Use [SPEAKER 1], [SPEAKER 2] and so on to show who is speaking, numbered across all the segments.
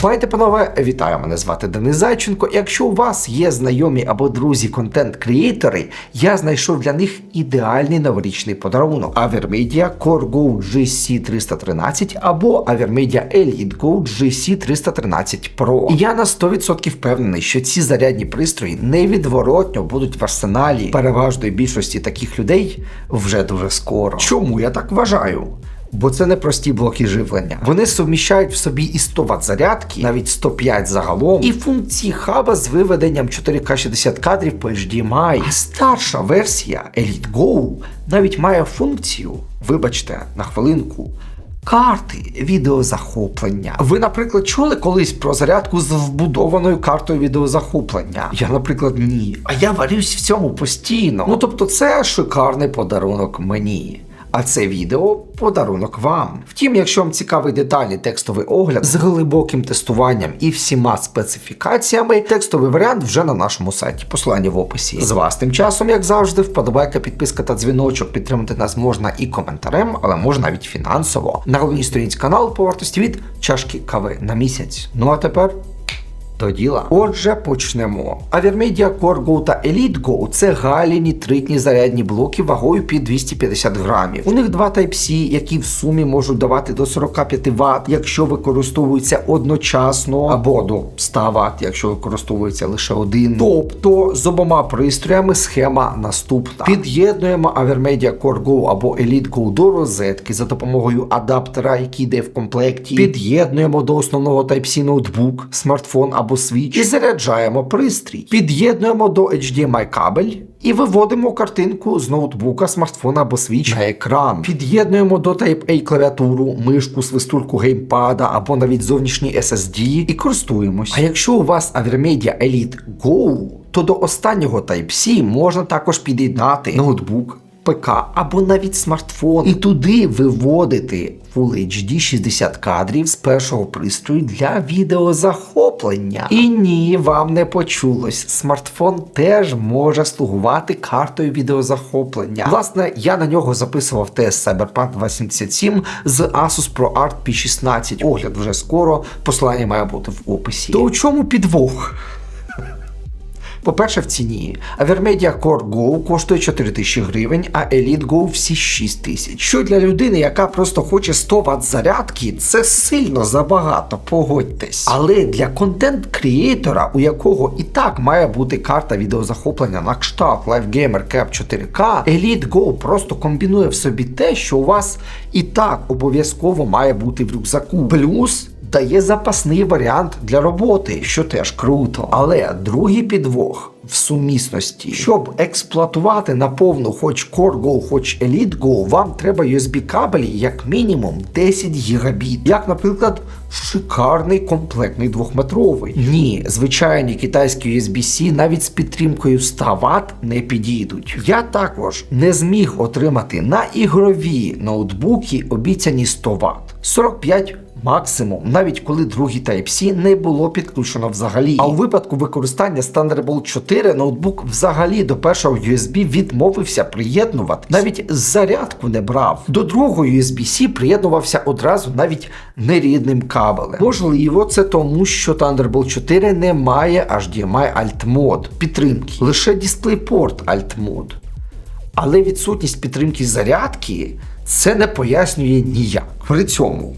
[SPEAKER 1] Пані панове, вітаю! Мене звати Денис Зайченко. Якщо у вас є знайомі або друзі контент-креатори, я знайшов для них ідеальний новорічний подарунок: Avermedia Core Go GC313 або Avermedia Elite Go GC313 Pro. І я на 100% впевнений, що ці зарядні пристрої невідворотньо будуть в арсеналі переважної більшості таких людей вже дуже скоро. Чому я так вважаю? Бо це не прості блоки живлення. Вони суміщають в собі і 100 Вт зарядки, навіть 105 загалом, і функції хаба з виведенням 4К 60 кадрів по HDMI. А старша версія Elite Go навіть має функцію, вибачте, на хвилинку. Карти відеозахоплення. Ви, наприклад, чули колись про зарядку з вбудованою картою відеозахоплення? Я, наприклад, ні. А я варюсь в цьому постійно. Ну тобто, це шикарний подарунок мені. А це відео подарунок вам. Втім, якщо вам цікавий детальний текстовий огляд з глибоким тестуванням і всіма специфікаціями, текстовий варіант вже на нашому сайті. Посилання в описі. З вас тим часом, як завжди, вподобайка, підписка та дзвіночок. Підтримати нас можна і коментарем, але можна навіть фінансово. На головній сторінці каналу по від чашки кави на місяць. Ну а тепер. До діла. Отже, почнемо. Avermedia Core Go та Elite Go це галі нітритні зарядні блоки вагою під 250 грамів. У них два Type-C, які в сумі можуть давати до 45 Вт, якщо використовуються одночасно, або до 100 Вт, якщо використовується лише один. Тобто з обома пристроями схема наступна. Під'єднуємо Avermedia Core Go або Elite Go до розетки за допомогою адаптера, який йде в комплекті. Під'єднуємо до основного Type-C ноутбук, смартфон або свіч і заряджаємо пристрій. Під'єднуємо до HDMI кабель. І виводимо картинку з ноутбука, смартфона або свіч на екран. Під'єднуємо до Type-A клавіатуру, мишку, свистульку геймпада або навіть зовнішній SSD і користуємось. А якщо у вас Avermedia Elite Go, то до останнього Type-C можна також під'єднати ноутбук. ПК або навіть смартфон, і туди виводити Full HD 60 кадрів з першого пристрою для відеозахоплення. І ні, вам не почулось. Смартфон теж може слугувати картою відеозахоплення. Власне, я на нього записував тест Cyberpunk 2077 з Asus ProArt P16. Огляд вже скоро. Посилання має бути в описі. То у чому підвох? По-перше, в ціні. Avermedia Core Go коштує 4 тисячі гривень, а Elite Go всі 6 тисяч. Що для людини, яка просто хоче 100 Вт зарядки, це сильно забагато, погодьтесь. Але для контент-крієтора, у якого і так має бути карта відеозахоплення на кшталт LifeGamer Cap 4K, Elite Go просто комбінує в собі те, що у вас і так обов'язково має бути в рюкзаку. Плюс дає запасний варіант для роботи, що теж круто. Але другий підвох в сумісності, щоб експлуатувати на повну хоч Core хоч Elite Go, вам треба USB кабелі як мінімум 10 гігабіт. Як, наприклад, шикарний комплектний двохметровий. Ні, звичайні китайські USB-C навіть з підтримкою 100 Вт не підійдуть. Я також не зміг отримати на ігрові ноутбуки обіцяні 100 Вт. 45 Максимум, навіть коли другий Type-C не було підключено взагалі. А у випадку використання Thunderbolt 4 ноутбук взагалі до першого USB відмовився приєднувати, навіть зарядку не брав. До другого USB-C приєднувався одразу навіть нерідним кабелем. Можливо, це тому, що Thunderbolt 4 не має HDMI Alt Mode підтримки, лише DisplayPort Alt Mode. Але відсутність підтримки зарядки це не пояснює ніяк. При цьому.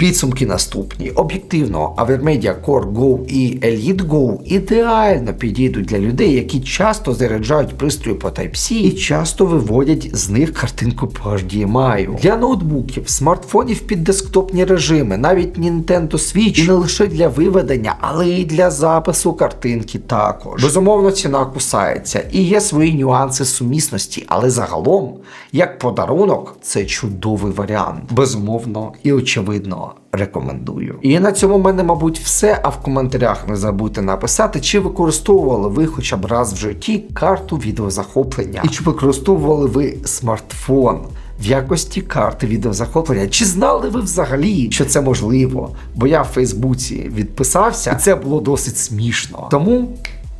[SPEAKER 1] Підсумки наступні. Об'єктивно, Avermedia Core Go і Elite Go ідеально підійдуть для людей, які часто заряджають пристрої по Type-C і часто виводять з них картинку по HDMI. Для ноутбуків, смартфонів під десктопні режими, навіть Nintendo Switch, і не лише для виведення, але й для запису картинки також. Безумовно, ціна кусається і є свої нюанси сумісності, але загалом, як подарунок, це чудовий варіант. Безумовно і очевидно рекомендую. І на цьому в мене, мабуть, все. А в коментарях не забудьте написати, чи використовували ви хоча б раз в житті карту відеозахоплення, і чи використовували ви смартфон. В якості карти відеозахоплення. Чи знали ви взагалі, що це можливо? Бо я в Фейсбуці відписався, і це було досить смішно. Тому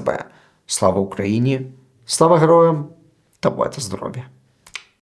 [SPEAKER 1] себе. Слава Україні! Слава героям та будьте здорові!